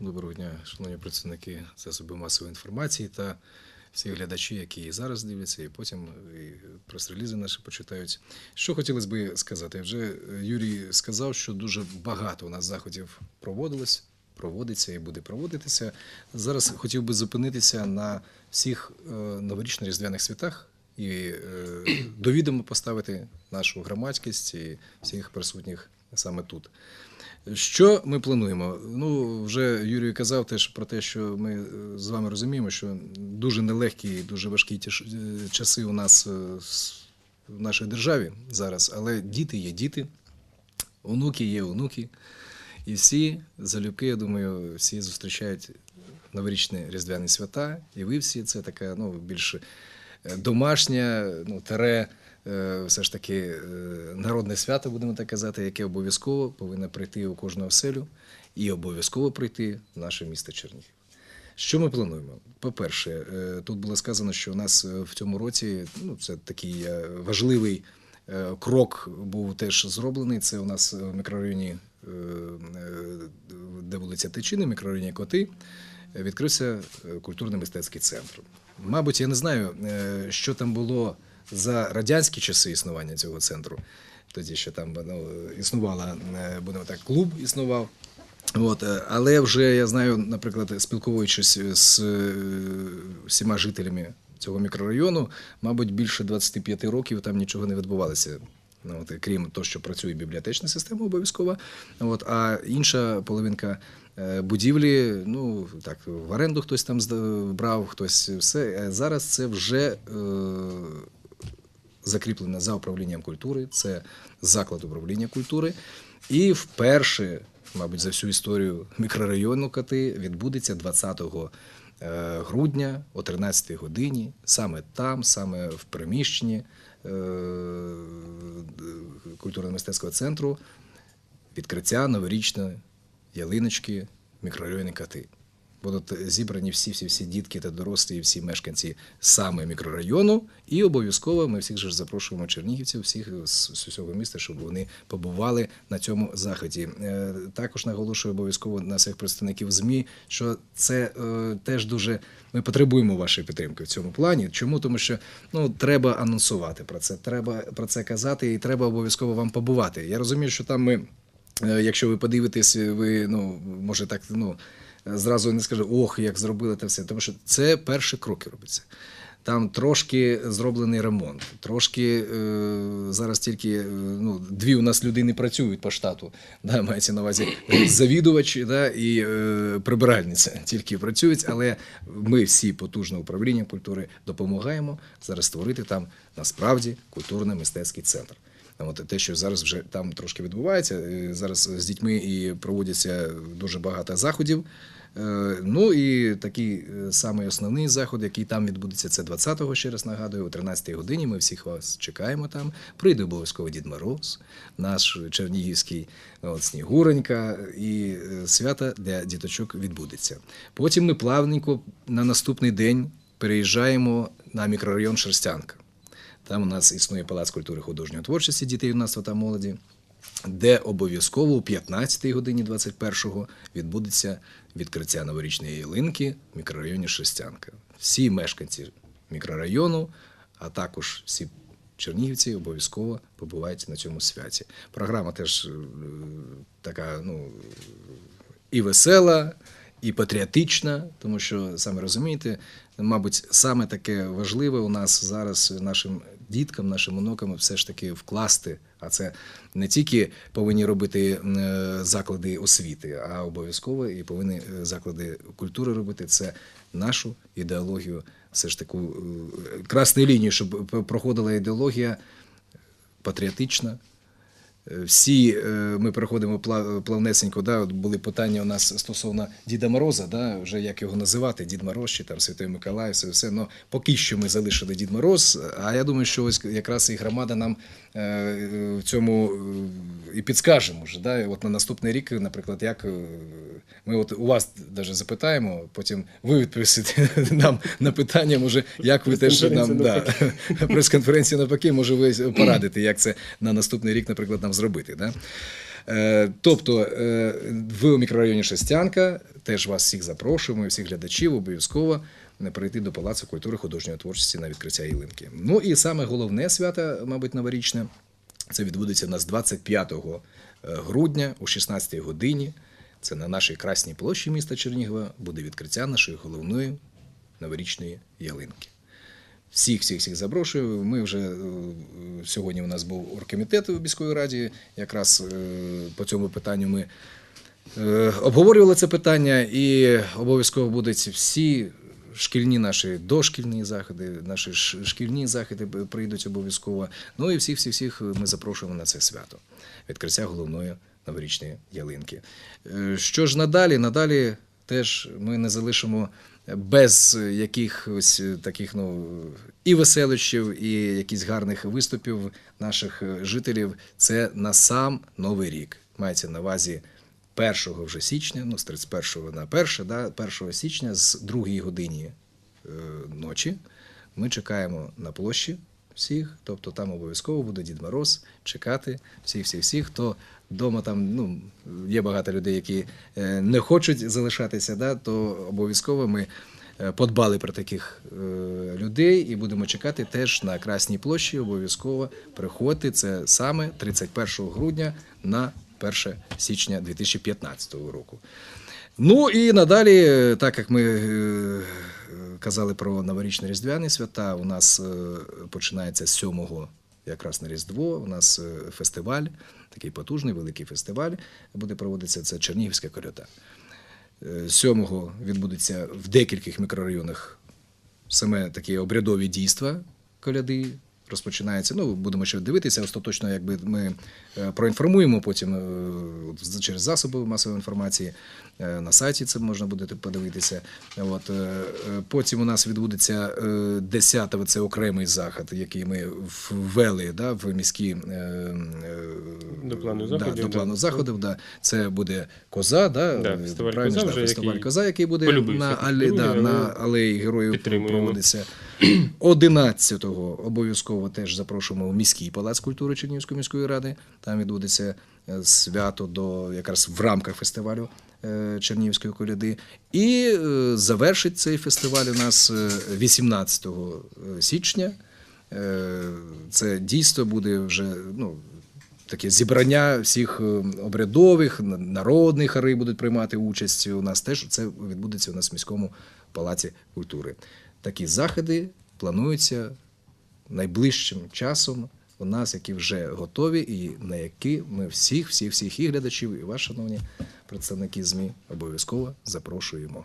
Доброго дня, шановні представники засобів масової інформації та всі глядачі, які і зараз дивляться, і потім і прес-релізи наші почитають. Що хотілося би сказати? Вже Юрій сказав, що дуже багато у нас заходів проводилось, проводиться і буде проводитися. Зараз хотів би зупинитися на всіх е, новорічно-різдвяних святах і е, довідомо поставити нашу громадськість і всіх присутніх саме тут. Що ми плануємо? Ну, вже Юрій казав теж про те, що ми е, з вами розуміємо, що дуже нелегкі і дуже важкі е, часи у нас е, в нашій державі зараз, але діти є діти, онуки є онуки. І всі залюбки, я думаю, всі зустрічають новорічні різдвяні свята, і ви всі це така ну, більш е, домашня, ну, тере, все ж таки е, народне свято, будемо так казати, яке обов'язково повинно прийти у кожну оселю і обов'язково прийти в наше місто Чернігів. Що ми плануємо? По-перше, е, тут було сказано, що у нас е, в цьому році ну, це такий е, важливий е, крок був теж зроблений. Це у нас в мікрорайоні, е, е, де вулиця Тичини, мікрорайоні Коти, е, відкрився е, культурно-мистецький центр. Мабуть, я не знаю, е, що там було за радянські часи існування цього центру. Тоді ще там ну, існувала, е, будемо так, клуб існував. От, е, але вже я знаю, наприклад, спілкуючись з е, всіма жителями цього мікрорайону, мабуть, більше 25 років там нічого не відбувалося. Ну, от, крім того, що працює бібліотечна система обов'язково. От, а інша половинка будівлі, ну так, в оренду хтось там брав, хтось все. Зараз це вже закріплена за управлінням культури, це заклад управління культури. І вперше, мабуть, за всю історію мікрорайону Коти відбудеться 20 е, грудня о 13 годині, саме там, саме в приміщенні е, культурно-мистецького центру, відкриття новорічної ялиночки мікрорайоні Коти. Будуть зібрані всі, всі, всі дітки та дорослі, і всі мешканці саме мікрорайону. І обов'язково ми всіх ж запрошуємо чернігівців, всіх з, з усього міста, щоб вони побували на цьому заході. Е, також наголошую обов'язково на всіх представників ЗМІ, що це е, теж дуже ми потребуємо вашої підтримки в цьому плані. Чому? Тому що ну треба анонсувати про це, треба про це казати, і треба обов'язково вам побувати. Я розумію, що там ми. Е, Якщо ви подивитесь, ви ну може так ну зразу не скажу, ох, як зробили те все. Тому що це перші кроки робиться. Там трошки зроблений ремонт, трошки е, зараз тільки е, ну, дві у нас людини працюють по штату. Да, мається на увазі завідувач да, і е, прибиральниця тільки працюють, але ми всі потужне управління культури допомагаємо зараз створити там насправді культурно-мистецький центр. От те, що зараз вже там трошки відбувається. е, Зараз з дітьми і проводяться дуже багато заходів. Е, Ну і такий е, самий основний заход, який там відбудеться, це 20-го, ще раз нагадую, о 13-й годині. Ми всіх вас чекаємо там. Прийде обов'язково Дід Мороз, наш чернігівський от, Снігуренька, і свята для діточок відбудеться. Потім ми плавненько на наступний день переїжджаємо на мікрорайон Шерстянка. Там у нас існує палац культури художньої творчості дітей, юнацтва та молоді, де обов'язково о 15 годині 21-го відбудеться відкриття новорічної ялинки в мікрорайоні Шестянка. Всі мешканці мікрорайону, а також всі чернігівці обов'язково побувають на цьому святі. Програма теж е, така, ну, і весела, і патріотична, тому що саме розумієте, мабуть, саме таке важливе у нас зараз нашим діткам, нашим онукам все ж таки вкласти. А це не тільки повинні робити е, заклади освіти, а обов'язково і повинні е, заклади культури робити. Це нашу ідеологію, все ж таку е, красну лінію, щоб проходила ідеологія патріотична. Е, Всі е, ми переходимо пла- плавнесенько. Да, от були питання у нас стосовно Діда Мороза, да, вже як його називати, Дід Мороз чи там Святий Миколай, все, все. Ну, поки що ми залишили Дід Мороз. А я думаю, що ось якраз і громада нам е, в цьому і підскаже, може. Да? От на наступний рік, наприклад, як ми от у вас навіть запитаємо, потім ви відповісите нам на питання, може, як ви теж нам да, прес-конференції навпаки, може ви порадите, як це на наступний рік, наприклад, нам зробити. Да? Е, Тобто е, в мікрорайоні Шестянка теж вас всіх запрошуємо, і всіх глядачів обов'язково не прийти до Палацу культури художньої творчості на відкриття ялинки. Ну і саме головне свято, мабуть, новорічне, це відбудеться у нас 25 грудня о 16 годині. Це на нашій красній площі міста Чернігова буде відкриття нашої головної новорічної ялинки. Всіх, всіх, всіх запрошую. Ми вже е, сьогодні у нас був оргкомітет у міської раді. Якраз е, по цьому питанню ми е, обговорювали це питання, і обов'язково будуть всі шкільні наші дошкільні заходи, наші шкільні заходи прийдуть обов'язково. Ну і всіх, всіх, всіх ми запрошуємо на це свято. Відкриття головної новорічної ялинки. Що ж надалі? Надалі теж ми не залишимо без якихось таких ну і веселищів, і якісь гарних виступів наших е, жителів. Це на сам новий рік. Мається на увазі 1 вже січня, ну з 31 на 1, да, 1 січня з 2 годині е, ночі. Ми чекаємо на площі всіх, тобто там обов'язково буде Дід Мороз чекати всіх, всіх, всіх, хто вдома там ну, є багато людей, які е, не хочуть залишатися, да, то обов'язково ми е, подбали про таких е, людей і будемо чекати теж на Красній площі. Обов'язково приходьте. Це саме 31 грудня на 1 січня 2015 року. Ну і надалі, так як ми казали про новорічні різдвяні свята, у нас е, починається з 7 якраз на Різдво. У нас е, фестиваль, такий потужний, великий фестиваль буде проводитися. Це Чернігівська кольота. Е, 7 відбудеться в декількох мікрорайонах саме такі обрядові дійства коляди. Розпочинається. Ну, будемо ще дивитися. Остаточно, якби ми е, проінформуємо потім е, через засоби масової інформації. Е, На сайті це можна буде подивитися. От, потім у нас відбудеться е, 10-го, це окремий захід, який ми ввели да, в міські До плану да, заходів, до плану да. заходів. Да. Це буде коза, да, Да, фестиваль правильно «Коза» вже, фестиваль який коза, який буде на, трішки да, на алеї героїв проводиться. 11-го обов'язково теж запрошуємо в міський палац культури Чернігівської міської ради. Там відбудеться е, свято до якраз в рамках фестивалю е, Чернігівської коляди. І е, завершить цей фестиваль у нас е, 18 січня. Це дійство буде вже ну, таке зібрання всіх обрядових, народних хорей будуть приймати участь. У нас теж це відбудеться у нас в міському палаці культури. Такі заходи плануються найближчим часом у нас, які вже готові, і на які ми всіх, всіх, всіх і глядачів, і вас, шановні представники ЗМІ, обов'язково запрошуємо.